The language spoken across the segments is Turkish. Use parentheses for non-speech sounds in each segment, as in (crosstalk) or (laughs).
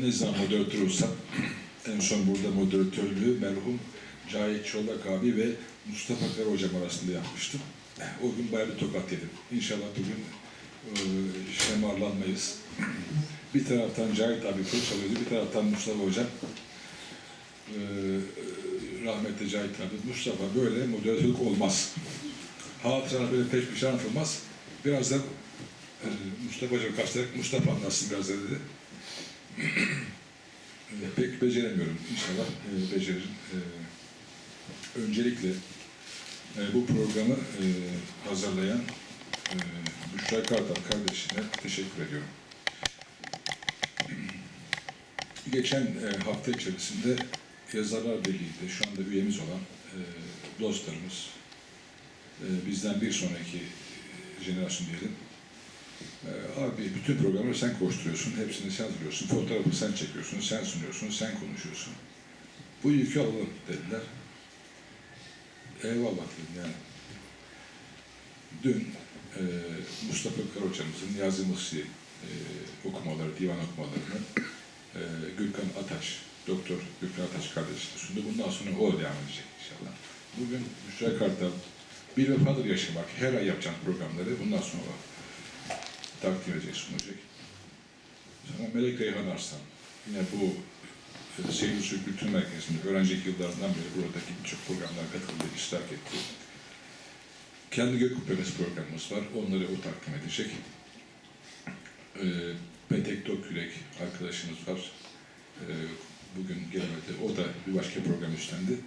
Ne zaman moderatör olsam en son burada moderatörlüğü merhum Cahit Çolak abi ve Mustafa Kara hocam arasında yapmıştım. O gün bayağı bir tokat yedim. İnşallah bugün e, şemarlanmayız. Bir taraftan Cahit abi kılıç çalıyordu, bir taraftan Mustafa hocam. E, rahmetli Cahit abi, Mustafa böyle moderatörlük olmaz. Hatıra böyle peş peşe anlatılmaz. Birazdan e, Mustafa hocam kaçtarak Mustafa anlatsın biraz dedi. Pek beceremiyorum. İnşallah e, beceririm. E, öncelikle e, bu programı e, hazırlayan e, Büşra Kartal kardeşine teşekkür ediyorum. Geçen e, hafta içerisinde Yazarlar Birliği'de şu anda üyemiz olan e, dostlarımız, e, bizden bir sonraki e, jenerasyon diyelim, Abi bütün programları sen koşturuyorsun, hepsini sen hazırlıyorsun, fotoğrafı sen çekiyorsun, sen sunuyorsun, sen konuşuyorsun. Bu yükü alalım dediler. Eyvallah dedim yani. Dün e, Mustafa Kara hocamızın Niyazi Mısri e, okumaları, divan okumalarını e, Gürkan Ataş, Doktor Gürkan Ataş kardeşine sundu. Bundan sonra o devam edecek inşallah. Bugün Büşra Kartal bir vefadır yaşamak, her ay yapacağım programları bundan sonra takdim edecek, sunacak. Sonra Melek Reyhan Arslan, yine bu e, Seyir Usul Kültür Merkezi'nde öğrencilik yıllarından beri buradaki birçok programlara katıldı, iştirak etti. Kendi gök kubbemiz programımız var, onları o takdim edecek. E, Petek Tokürek arkadaşımız var. E, bugün gelemedi, o da bir başka program üstlendi.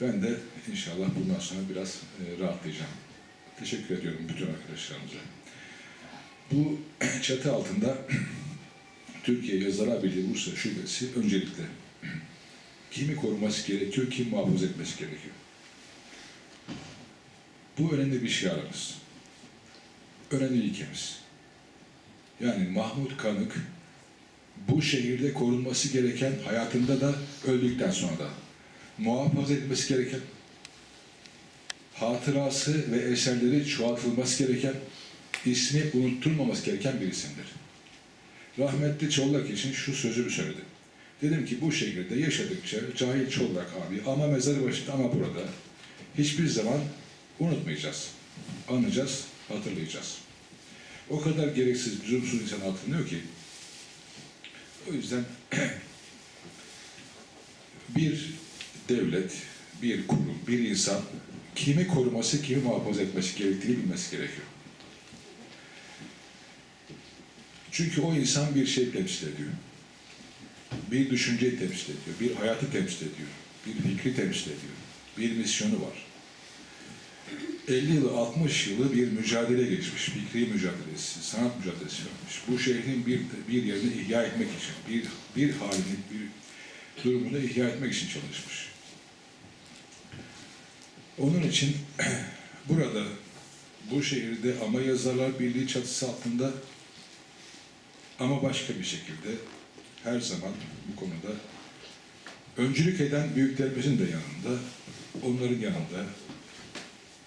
Ben de inşallah bundan sonra biraz e, rahatlayacağım. Teşekkür ediyorum bütün arkadaşlarımıza. Bu (clears throat) çatı altında (clears throat) Türkiye Yazarlar Birliği Bursa Şubesi öncelikle (clears throat) kimi koruması gerekiyor, kim muhafaza etmesi gerekiyor. Bu önemli bir şiarımız. Önemli ilkemiz. Yani Mahmut Kanık bu şehirde korunması gereken hayatında da öldükten sonra da muhafaza etmesi gereken hatırası ve eserleri çoğaltılması gereken ismi unutturmaması gereken bir isimdir. Rahmetli Çollak için şu sözümü söyledim. Dedim ki bu şehirde yaşadıkça Cahil Çollak abi ama mezarı başında ama burada hiçbir zaman unutmayacağız. Anlayacağız, hatırlayacağız. O kadar gereksiz, lüzumsuz insan hatırlıyor ki o yüzden (clears throat) bir devlet, bir kurum, bir insan kimi koruması, kimi muhafaza etmesi gerektiğini bilmesi gerekiyor. Çünkü o insan bir şey temsil ediyor. Bir düşünceyi temsil ediyor, bir hayatı temsil ediyor, bir fikri temsil ediyor, bir misyonu var. 50 yılı, 60 yılı bir mücadele geçmiş, fikri mücadelesi, sanat mücadelesi yapmış. Bu şehrin bir, bir yerini ihya etmek için, bir, bir halini, bir durumunu ihya etmek için çalışmış. Onun için (clears throat) burada, bu şehirde ama yazarlar birliği çatısı altında ama başka bir şekilde her zaman bu konuda öncülük eden büyüklerimizin de yanında, onların yanında,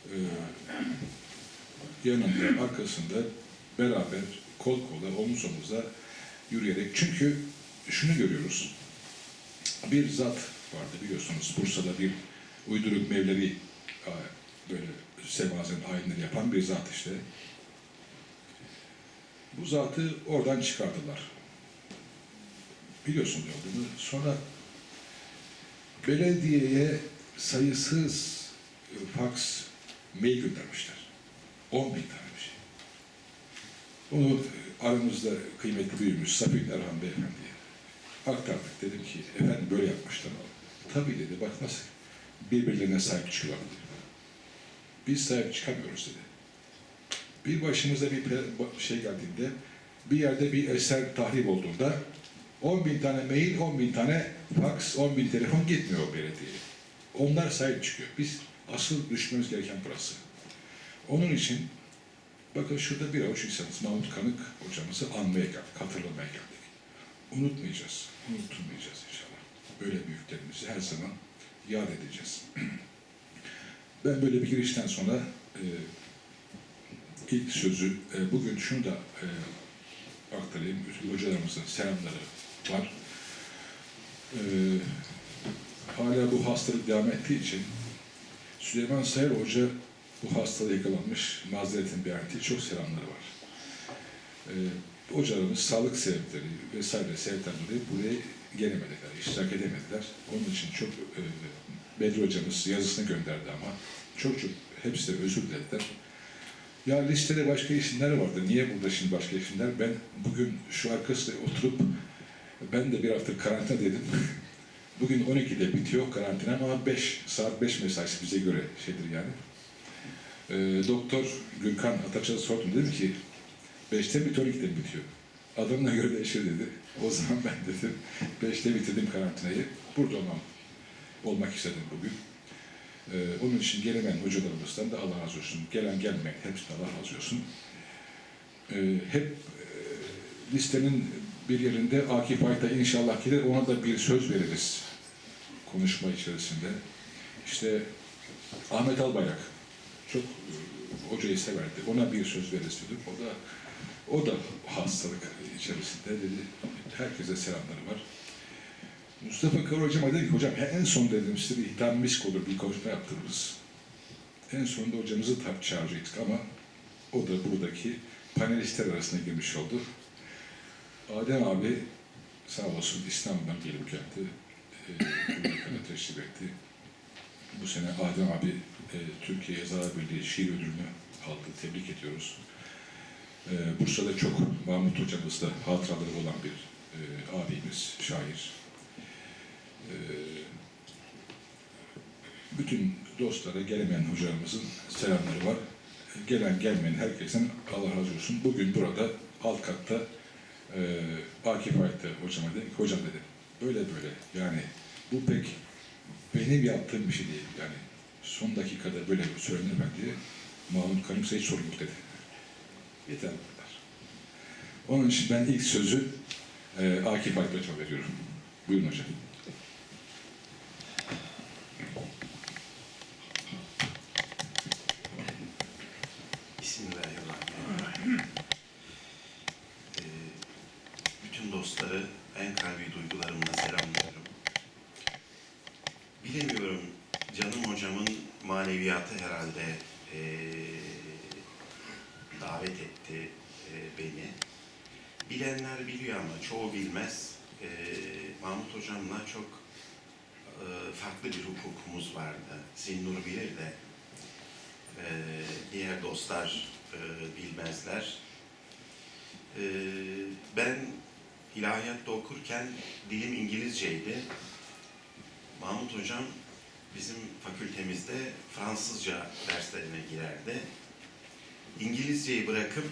e, yanında, arkasında beraber kol kola, omuz omuza yürüyerek. Çünkü şunu görüyoruz. Bir zat vardı biliyorsunuz. Bursa'da bir uyduruk Mevlevi e, böyle semazen ayinleri yapan bir zat işte. Bu zatı oradan çıkardılar. Biliyorsun ne olduğunu. Sonra belediyeye sayısız e, fax, mail göndermişler. 10 bin tane bir şey. Onu aramızda kıymetli büyüğümüz Safi Erhan Beyefendi'ye aktardık. Dedim ki efendim böyle yapmışlar. Tabii dedi bak nasıl birbirlerine sahip çıkıyorlar dedi. Biz sahip çıkamıyoruz dedi bir başımıza bir şey geldiğinde, bir yerde bir eser tahrip olduğunda 10 bin tane mail, 10 bin tane fax, 10 bin telefon gitmiyor o belediyeye. Onlar sahip çıkıyor. Biz asıl düşmemiz gereken burası. Onun için bakın şurada bir avuç insanız. Mahmut Kanık hocamızı anmaya geldik, hatırlamaya geldik. Unutmayacağız, unutulmayacağız inşallah. Böyle büyüklerimizi her zaman yad edeceğiz. (clears throat) Ben böyle bir girişten sonra e, ilk sözü e, bugün şunu da e, aktarayım. Hocalarımızın selamları var. Ee, hala bu hastalık devam ettiği için Süleyman Sayar Hoca bu hastalığa yakalanmış, mazeretin beyan ettiği çok selamları var. Ee, hocalarımız sağlık sebepleri vesaire sebepten dolayı buraya gelemediler, iştirak edemediler. Onun için çok e, Bedri hocamız yazısını gönderdi ama çok çok hepsi de özür dilediler. Ya listede başka isimler vardı. Niye burada şimdi başka isimler? Ben bugün şu arkasında oturup ben de bir hafta karantina dedim. (laughs) Bugün 12'de bitiyor karantina ama 5 saat 5 mesaisi bize göre şeydir yani. Ee, Doktor Gürkan Ataç'a sordum dedim ki 5'te mi 12'de mi bitiyor? Adamına göre değişir dedi. O zaman ben dedim 5'te bitirdim karantinayı. Burada olmam, olmak istedim bugün. Ee, onun için gelemeyen hocalarımızdan da Allah razı olsun. Gelen gelmeyen hepsine Allah razı olsun. Ee, hep e, listenin bir yerinde Akif Ayta inşallah gelir. Ona da bir söz veririz konuşma içerisinde. İşte Ahmet Albayrak çok e, hocayı severdi. Ona bir söz veririz dedim. O da o da hastalık içerisinde dedi. Herkese selamları var. Mustafa Kara hocama dedi ki hocam en son dedim size bir ihtam misk olur bir konuşma yaptırırız. En sonunda hocamızı tabii çağıracaktık ama o da buradaki panelistler arasına girmiş oldu. Adem abi sağ olsun İstanbul'dan gelip geldi. E, Amerika'da teşrif etti. Bu sene Adem abi e, Türkiye Yazarlar Birliği şiir ödülünü aldı. Tebrik ediyoruz. E, Bursa'da çok Mahmut hocamızla hatıraları olan bir e, abimiz, şair. Bütün dostlara, gelemeyen hocalarımızın selamları var. Gelen gelmeyen herkesin Allah razı olsun. Bugün burada alt katta e, Akif Ayt'ta hocama dedi ki, hocam dedi, böyle böyle yani bu pek benim yaptığım bir şey değil. Yani son dakikada böyle söylenir ben diye Mahmut Karimse hiç sorun yok dedi. Yeter bu kadar. Onun için ben ilk sözü e, Akif hocama veriyorum. Buyurun hocam. Bismillahirrahmanirrahim. Ee, bütün dostları en kalbi duygularımla selamlıyorum. Bilemiyorum, canım hocamın maneviyatı herhalde ee, davet etti ee, beni. Bilenler biliyor ama çoğu bilmez. Ee, Mahmut hocamla çok ee, farklı bir hukukumuz vardı. Zinnur bilir de ee, diğer dostlar e, bilmezler. Ee, ben ilahiyatta okurken dilim İngilizceydi. Mahmut hocam bizim fakültemizde Fransızca derslerine girerdi. İngilizceyi bırakıp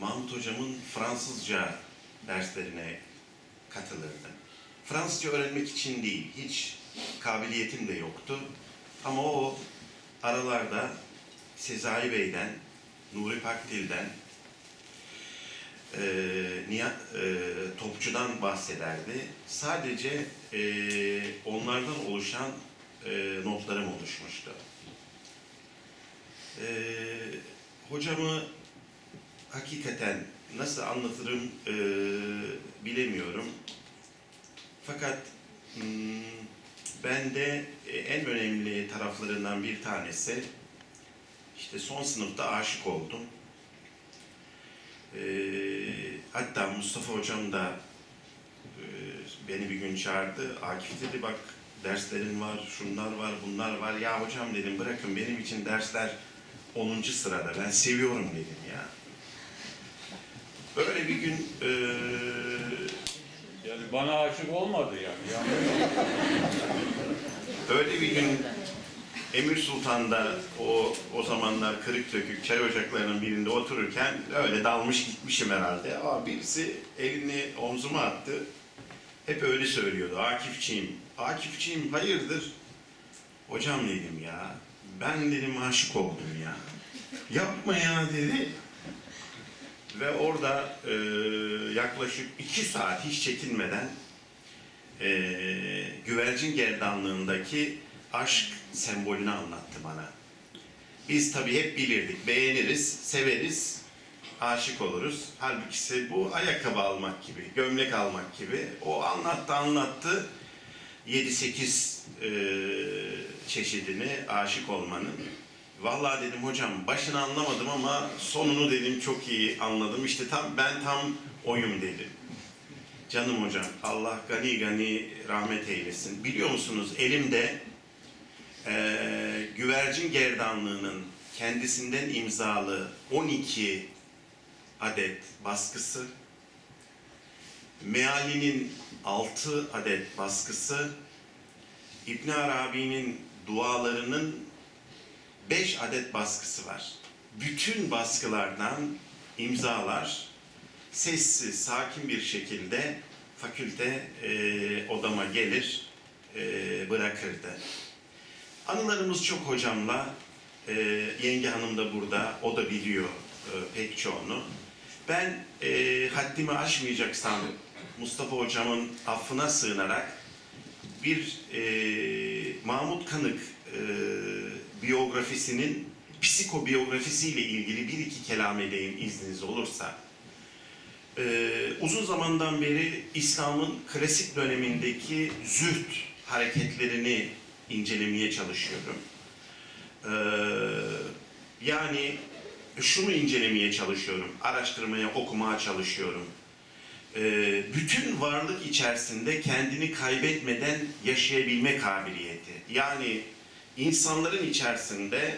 Mahmut hocamın Fransızca derslerine katılırdı. Fransızca öğrenmek için değil, hiç kabiliyetim de yoktu. Ama o aralarda Sezai Bey'den, Nuri Pakdil'den, e, Nihat e, Topçu'dan bahsederdi. Sadece e, onlardan oluşan e, notlarım oluşmuştu. E, hocamı hakikaten nasıl anlatırım e, bilemiyorum. Fakat hmm, bende e, en önemli taraflarından bir tanesi işte son sınıfta aşık oldum. Ee, hatta Mustafa hocam da e, beni bir gün çağırdı. Akif dedi bak derslerin var, şunlar var, bunlar var. Ya hocam dedim bırakın benim için dersler 10. sırada. Ben seviyorum dedim ya. Böyle bir gün e, Yani bana aşık olmadı yani. Öyle bir gün Emir Sultan'da o o zamanlar kırık dökük çay ocaklarının birinde otururken öyle dalmış gitmişim herhalde. Ama birisi elini omzuma attı. Hep öyle söylüyordu. Akifçiyim. Akifçiyim hayırdır? Hocam dedim ya. Ben dedim aşık oldum ya. Yapma ya dedi. Ve orada e, yaklaşık iki saat hiç çekinmeden e, güvercin gerdanlığındaki aşk sembolünü anlattı bana. Biz tabii hep bilirdik, beğeniriz, severiz aşık oluruz. Halbuki bu ayakkabı almak gibi, gömlek almak gibi. O anlattı anlattı. 7-8 e, çeşidini aşık olmanın. Vallahi dedim hocam başını anlamadım ama sonunu dedim çok iyi anladım. İşte tam ben tam oyum dedim. Canım hocam Allah gani gani rahmet eylesin. Biliyor musunuz elimde güvercin gerdanlığının kendisinden imzalı 12 adet baskısı, Meali'nin 6 adet baskısı, İbn Arabi'nin dualarının 5 adet baskısı var. Bütün baskılardan imzalar sessiz, sakin bir şekilde fakülte e, odama gelir, e, bırakırdı. Anılarımız çok hocamla. E, yenge hanım da burada, o da biliyor e, pek çoğunu. Ben e, haddimi aşmayacaksam Mustafa hocamın affına sığınarak bir e, Mahmut Kanık e, biyografisinin psikobiyografisiyle ilgili bir iki kelam edeyim izniniz olursa. Ee, uzun zamandan beri İslam'ın klasik dönemindeki züht hareketlerini incelemeye çalışıyorum. Ee, yani şunu incelemeye çalışıyorum, araştırmaya, okumaya çalışıyorum. Ee, bütün varlık içerisinde kendini kaybetmeden yaşayabilme kabiliyeti. Yani insanların içerisinde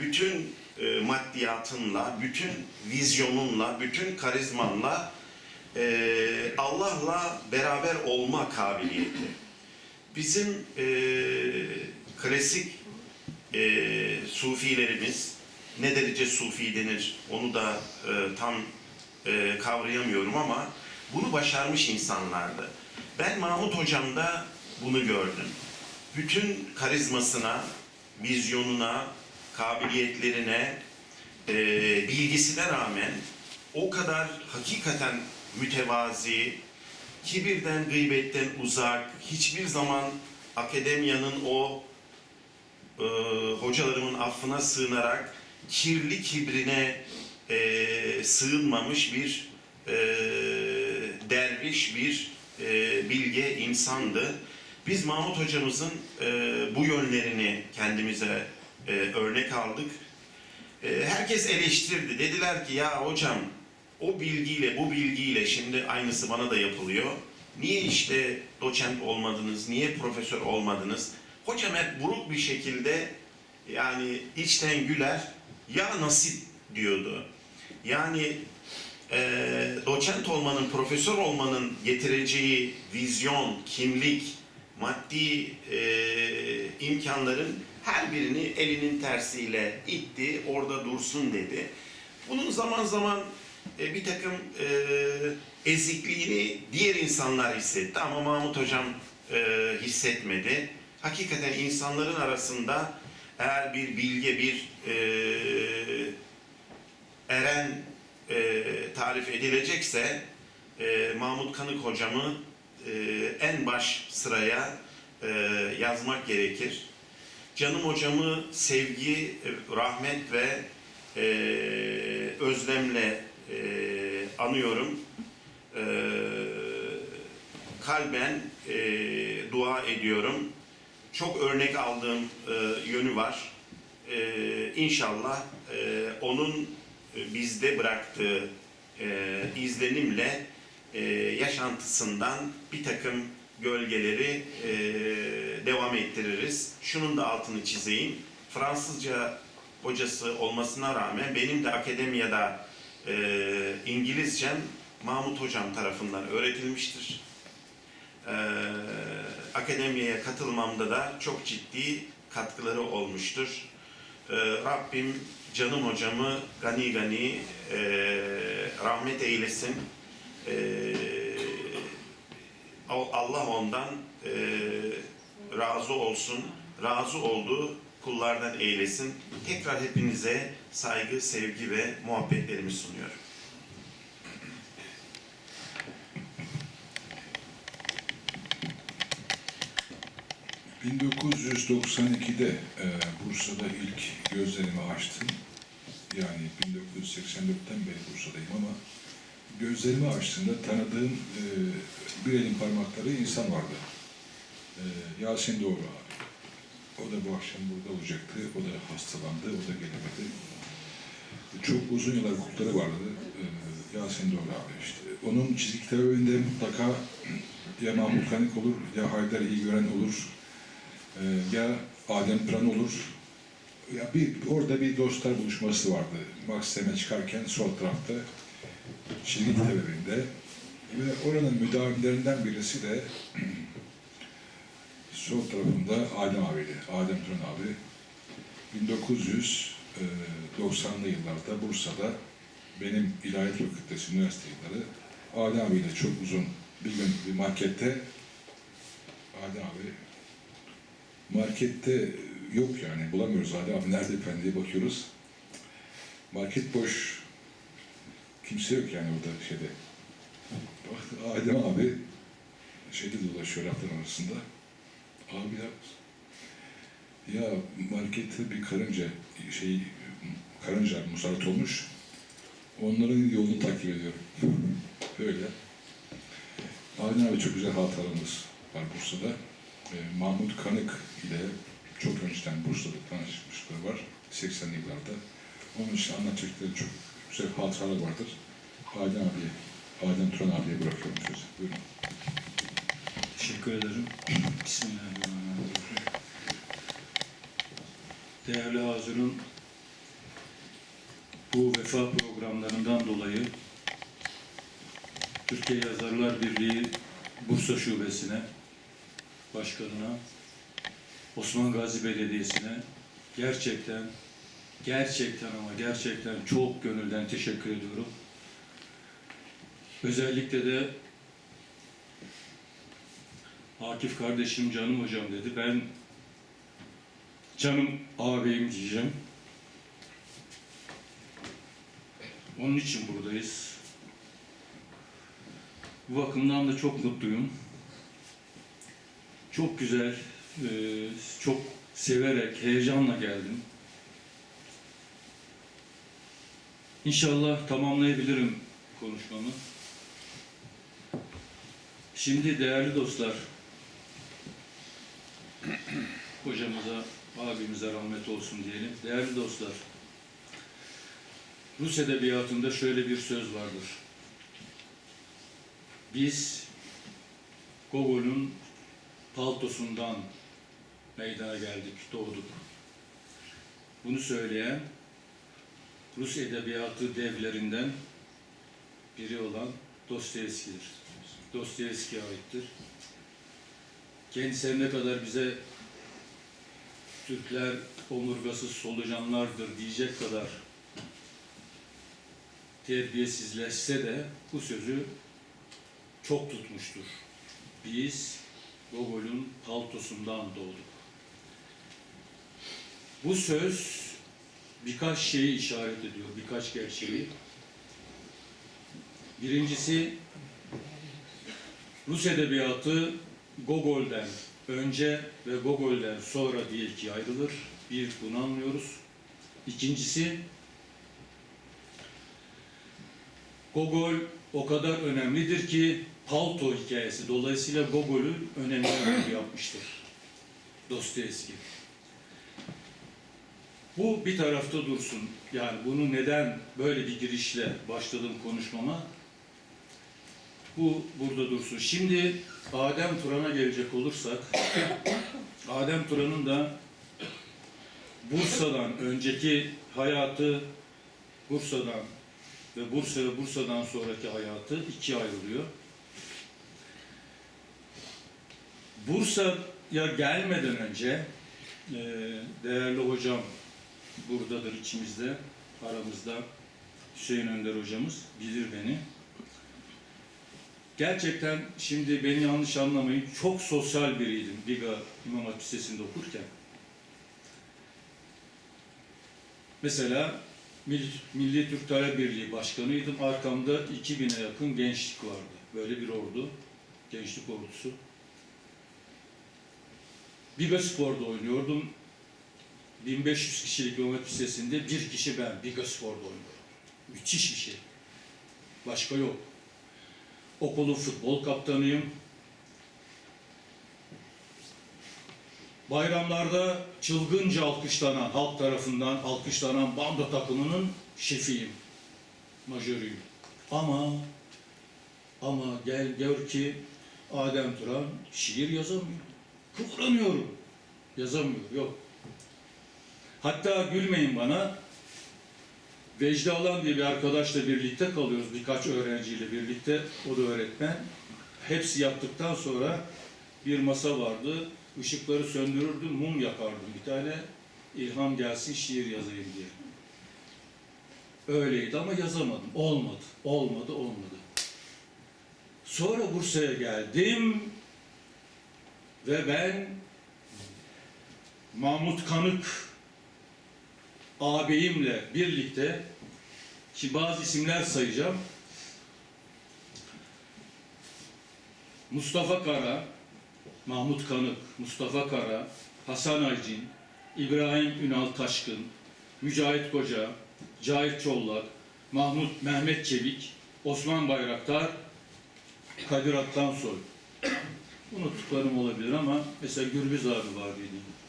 bütün e, maddiyatınla, bütün vizyonunla, bütün karizmanla e, Allah'la beraber olma kabiliyeti. Bizim e, klasik e, sufilerimiz, ne derece sufi denir onu da e, tam e, kavrayamıyorum ama bunu başarmış insanlardı. Ben Mahmut Hocam'da bunu gördüm. Bütün karizmasına, vizyonuna, kabiliyetlerine, e, bilgisine rağmen o kadar hakikaten mütevazi, kibirden, gıybetten uzak, hiçbir zaman akademiyanın o e, hocalarımın affına sığınarak kirli kibrine e, sığınmamış bir e, derviş, bir e, bilge insandı. Biz Mahmut hocamızın e, bu yönlerini kendimize e, örnek aldık. E, herkes eleştirdi. Dediler ki ya hocam o bilgiyle bu bilgiyle şimdi aynısı bana da yapılıyor. Niye işte doçent olmadınız, niye profesör olmadınız? Hocam hep buruk bir şekilde yani içten güler ya nasip diyordu. Yani e, doçent olmanın, profesör olmanın getireceği vizyon, kimlik, maddi e, imkanların her birini elinin tersiyle itti, orada dursun dedi. Bunun zaman zaman e, bir takım e, ezikliğini diğer insanlar hissetti ama Mahmut Hocam e, hissetmedi. Hakikaten insanların arasında eğer bir bilge, bir e, eren e, tarif edilecekse e, Mahmut Kanık hocamı e, en baş sıraya e, yazmak gerekir. Canım hocamı sevgi, e, rahmet ve e, özlemle e, anıyorum. E, kalben e, dua ediyorum. Çok örnek aldığım e, yönü var. E, inşallah e, onun e, bizde bıraktığı e, izlenimle e, yaşantısından bir takım gölgeleri e, devam ettiririz. Şunun da altını çizeyim. Fransızca hocası olmasına rağmen benim de akademiyada e, İngilizcem Mahmut Hocam tarafından öğretilmiştir. E, akademiyeye katılmamda da çok ciddi katkıları olmuştur. E, Rabbim canım hocamı gani gani e, rahmet eylesin. E, Allah ondan e, razı olsun, razı olduğu kullardan eylesin. Tekrar hepinize saygı, sevgi ve muhabbetlerimi sunuyorum. ...1992'de e, Bursa'da ilk gözlerimi açtım. Yani 1984'ten beri Bursa'dayım ama gözlerimi açtığımda tanıdığım e, bir elin parmakları insan vardı. E, Yasin Doğru. O da bu akşam burada olacaktı. O da hastalandı, o da gelemedi. Çok uzun yıllar hukukları vardı. E, Yasin Doğru abi işte. Onun çizgi önünde mutlaka ya Mahmut Kanık olur, ya Haydar İlgören olur, e, ya Adem Pıran olur. Ya bir orada bir dostlar buluşması vardı. Maksim'e çıkarken sol tarafta çizgi evinde ve oranın müdavimlerinden birisi de (clears throat) sol tarafında Adem abiydi. Adem Turan abi. 1990'lı yıllarda Bursa'da benim İlahiyat Fakültesi üniversite yılları Adem abiyle çok uzun bir gün bir markette Adem abi markette yok yani bulamıyoruz Adem abi nerede efendim bakıyoruz. Market boş. Kimse yok yani orada şeyde. Adem abi şeyde dolaşıyor rafların arasında. Abi ya ya markette bir karınca şey karınca musallat olmuş. Onların yolunu takip ediyorum. (laughs) Böyle. Adem abi çok güzel hatıralarımız var Bursa'da. Ee, Mahmut Kanık ile çok önceden Bursa'da tanışmışlıkları var. 80'li yıllarda. Onun için anlatacakları çok güzel hatıralar vardır. Adem abiye, Adem Turan abiye bırakıyorum sözü. Buyurun. Teşekkür ederim. (clears throat) Bismillahirrahmanirrahim. Değerli Hazır'ın bu vefa programlarından dolayı Türkiye Yazarlar Birliği Bursa Şubesi'ne, başkanına, Osman Gazi Belediyesi'ne gerçekten, gerçekten ama gerçekten çok gönülden teşekkür ediyorum. Özellikle de Akif kardeşim canım hocam dedi. Ben canım ağabeyim diyeceğim. Onun için buradayız. Bu bakımdan da çok mutluyum. Çok güzel, e, çok severek, heyecanla geldim. İnşallah tamamlayabilirim konuşmamı. Şimdi değerli dostlar, (clears throat) hocamıza, abimize rahmet olsun diyelim. Değerli dostlar, Rus edebiyatında şöyle bir söz vardır. Biz Gogol'un paltosundan meydana geldik, doğduk. Bunu söyleyen Rus edebiyatı devlerinden biri olan Dostoyevski'dir. Dostoyevski'ye aittir. Kendisi ne kadar bize Türkler omurgasız solucanlardır diyecek kadar terbiyesizleşse de bu sözü çok tutmuştur. Biz Gogol'ün paltosundan doğduk. Bu söz birkaç şeyi işaret ediyor, birkaç gerçeği. Birincisi Rus edebiyatı Gogol'den önce ve Gogol'den sonra diye ikiye ayrılır. Bir, bunu anlıyoruz. İkincisi, Gogol o kadar önemlidir ki palto hikayesi dolayısıyla Gogol'ü önemli bir yapmıştır. Dostoyevski. Bu bir tarafta dursun. Yani bunu neden böyle bir girişle başladım konuşmama? Bu burada dursun. Şimdi Adem Turan'a gelecek olursak, Adem Turan'ın da Bursa'dan önceki hayatı, Bursa'dan ve Bursa ve Bursa'dan sonraki hayatı ikiye ayrılıyor. Bursa'ya gelmeden önce e, değerli hocam buradadır içimizde, aramızda Hüseyin Önder hocamız bilir beni. Gerçekten şimdi beni yanlış anlamayın çok sosyal biriydim Biga İmam Hatip Lisesi'nde okurken. Mesela Milli, Milli Türk Talep Birliği Başkanıydım. Arkamda 2000'e yakın gençlik vardı. Böyle bir ordu. Gençlik ordusu. Biga Spor'da oynuyordum. 1500 kişilik Mehmet Lisesi'nde bir kişi ben Bigaspor'da oynuyorum. Müthiş bir şey. Başka yok. Okulun futbol kaptanıyım. Bayramlarda çılgınca alkışlanan, halk tarafından alkışlanan bando takımının şefiyim. Majörüyüm. Ama ama gel gör ki Adem Turan şiir yazamıyor. Kıvranıyorum. Yazamıyor. Yok. Hatta gülmeyin bana. Vecdi diye bir arkadaşla birlikte kalıyoruz. Birkaç öğrenciyle birlikte. O da öğretmen. Hepsi yaptıktan sonra bir masa vardı. Işıkları söndürürdüm, mum yakardım bir tane. İlham gelsin şiir yazayım diye. Öyleydi ama yazamadım. Olmadı, olmadı, olmadı. Sonra Bursa'ya geldim ve ben Mahmut Kanık ağabeyimle birlikte ki bazı isimler sayacağım. Mustafa Kara, Mahmut Kanık, Mustafa Kara, Hasan Aycin, İbrahim Ünal Taşkın, Mücahit Koca, Cahit Çollak, Mahmut Mehmet Çevik, Osman Bayraktar, Kadir Atlansoy. Unuttuklarım olabilir ama mesela Gürbüz abi var benim.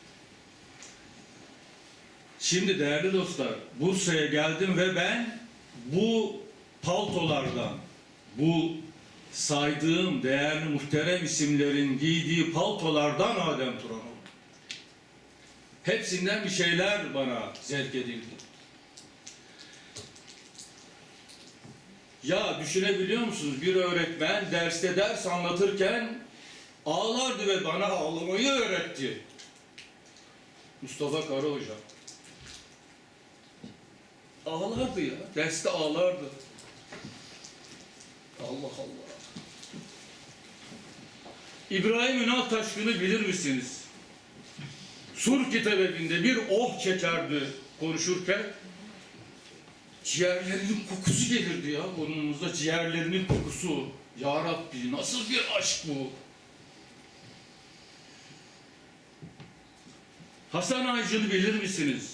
Şimdi değerli dostlar, Bursa'ya geldim ve ben bu paltolardan, bu saydığım değerli muhterem isimlerin giydiği paltolardan Adem Turan oldum. Hepsinden bir şeyler bana zevk edildi. Ya düşünebiliyor musunuz? Bir öğretmen derste ders anlatırken ağlardı ve bana ağlamayı öğretti. Mustafa Kara Hoca. Ağlardı ya. Derste ağlardı. Allah Allah. İbrahim Ünal Taşkın'ı bilir misiniz? Sur kitabinde bir oh çekerdi konuşurken. Ciğerlerinin kokusu gelirdi ya burnumuzda ciğerlerinin kokusu. Ya Rabbi nasıl bir aşk bu? Hasan Aycı'nı bilir misiniz?